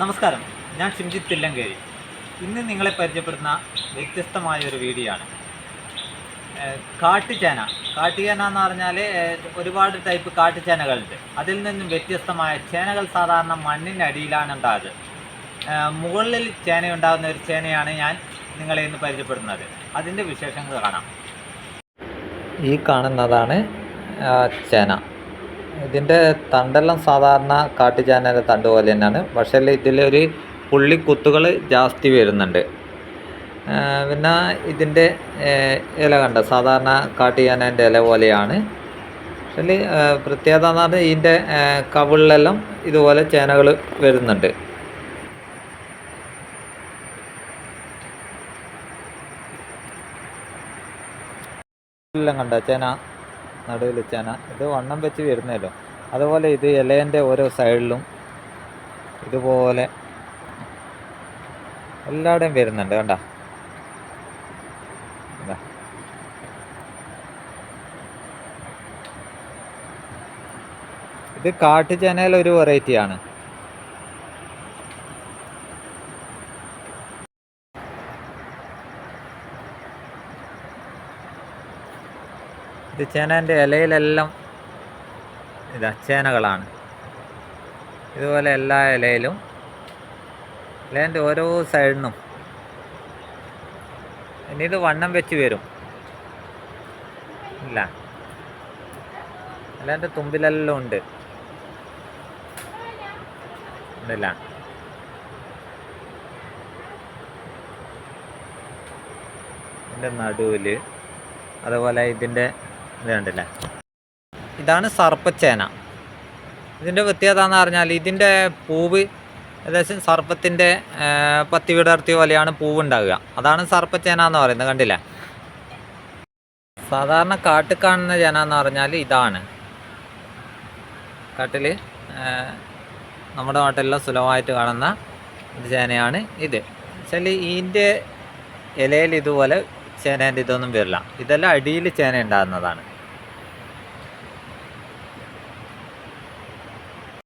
നമസ്കാരം. ഞാൻ ഷിംജിത്ത് തില്ലങ്കേരി. ഇന്ന് നിങ്ങളെ പരിചയപ്പെടുന്ന വ്യത്യസ്തമായ ഒരു വീഡിയോ ആണ് കാട്ടുചേന. കാട്ടുചേന എന്ന് പറഞ്ഞാൽ ഒരുപാട് ടൈപ്പ് കാട്ടുചേനകളുണ്ട്. അതിൽ നിന്നും വ്യത്യസ്തമായ ചേനകൾ സാധാരണ മണ്ണിനടിയിലാണ് ഉണ്ടാകുന്നത് മുകളിൽ ചേന ഉണ്ടാകുന്ന ഒരു ചേനയാണ് ഞാൻ നിങ്ങളെ ഇന്ന് പരിചയപ്പെടുന്നത് അതിന്റെ വിശേഷങ്ങൾ കാണാം. ഈ കാണുന്നതാണ് ചേന. ഇതിന്റെ തണ്ടെല്ലാം സാധാരണ കാട്ടുചാനയുടെ തണ്ട് പോലെ തന്നെയാണ്. പക്ഷേ ഇതിലൊരു പുള്ളിക്കുത്തുകൾ ജാസ്തി വരുന്നുണ്ട്. പിന്നെ ഇതിന്റെ ഇല കണ്ട സാധാരണ കാട്ടുചാനേന്റെ ഇല പോലെയാണ്. പക്ഷേ പ്രത്യേകത എന്ന് പറഞ്ഞാൽ ഇതിന്റെ കവിളിലെല്ലാം ഇതുപോലെ ചേനകൾ വരുന്നുണ്ട്. എല്ലാം കണ്ട ചേന നടുവിൽ ഇത് വണ്ണം വെച്ച് വരുന്നല്ലോ അതുപോലെ ഇത് ഇലേന്റെ ഓരോ സൈഡിലും ഇതുപോലെ എല്ലായിടെയും വരുന്നുണ്ട് കണ്ട. ഇത്. കാട്ടുചേനയിലൊരു വെറൈറ്റിയാണ് ഇത് ചേനേന്റെ ഇലയിലെല്ലാം ഇതാ ചേനകളാണ് ഇതുപോലെ എല്ലാ ഇലയിലും ഇലേന്റെ ഓരോ സൈഡിനും ഇനി ഇത് വണ്ണം വെച്ച് വരും. ഇല്ല. ഇലേന്റെ തുമ്പിലെല്ലാം ഉണ്ട്. ഉണ്ടല്ല ഇതിന്റെ നടുവിൽ അതുപോലെ ഇതിന്റെ ഇത് കണ്ടില്ലേ? ഇതാണ് സർപ്പച്ചേന. ഇതിന്റെ പ്രത്യേകത എന്ന് പറഞ്ഞാൽ ഇതിന്റെ പൂവ് ഏകദേശം സർപ്പത്തിന്റെ പത്തി വിടർത്തി പോലെയാണ് പൂവ് ഉണ്ടാവുക. അതാണ് സർപ്പച്ചേന എന്ന് പറയുന്നത്. കണ്ടില്ല? സാധാരണ കാട്ടിൽ കാണുന്ന ചേന എന്ന് പറഞ്ഞാൽ ഇതാണ്. കാട്ടിൽ നമ്മുടെ നാട്ടിലെല്ലാം സുലഭമായിട്ട് കാണുന്ന ഒരു ചേനയാണ് ഇത്. വെച്ചാൽ ഇതിന്റെ ഇലയിൽ ഇതുപോലെ ചേനേന്റെ ഇതൊന്നും വരില്ല. ഇതെല്ലാം അടിയിൽ ചേന ഉണ്ടാകുന്നതാണ്.